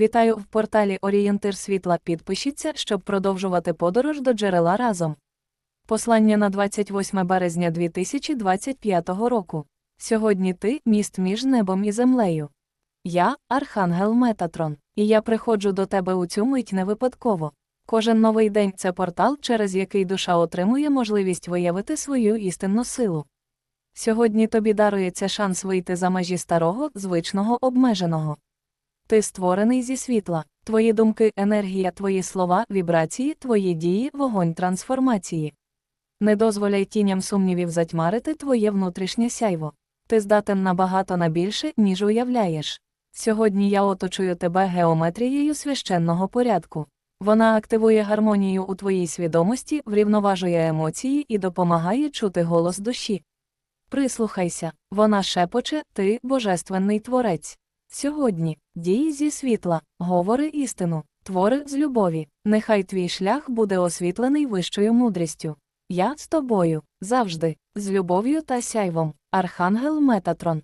Вітаю в порталі Орієнтир світла. Підпишіться, щоб продовжувати подорож до джерела разом. Послання на 28 березня 2025 року. Сьогодні ти міст між небом і землею. Я Архангел Метатрон, і я приходжу до тебе у цю мить не випадково. Кожен новий день це портал, через який душа отримує можливість виявити свою істинну силу. Сьогодні тобі дарується шанс вийти за межі старого, звичного, обмеженого. Ти створений зі світла, твої думки, енергія, твої слова, вібрації, твої дії, вогонь трансформації. Не дозволяй тіням сумнівів затьмарити твоє внутрішнє сяйво. Ти здатен набагато на більше, ніж уявляєш. Сьогодні я оточую тебе геометрією священного порядку. Вона активує гармонію у твоїй свідомості, врівноважує емоції і допомагає чути голос душі. Прислухайся, вона шепоче, ти божественний творець. Сьогодні дії зі світла, говори істину, твори з любові. Нехай твій шлях буде освітлений вищою мудрістю. Я з тобою, завжди, з любов'ю та сяйвом, Архангел Метатрон.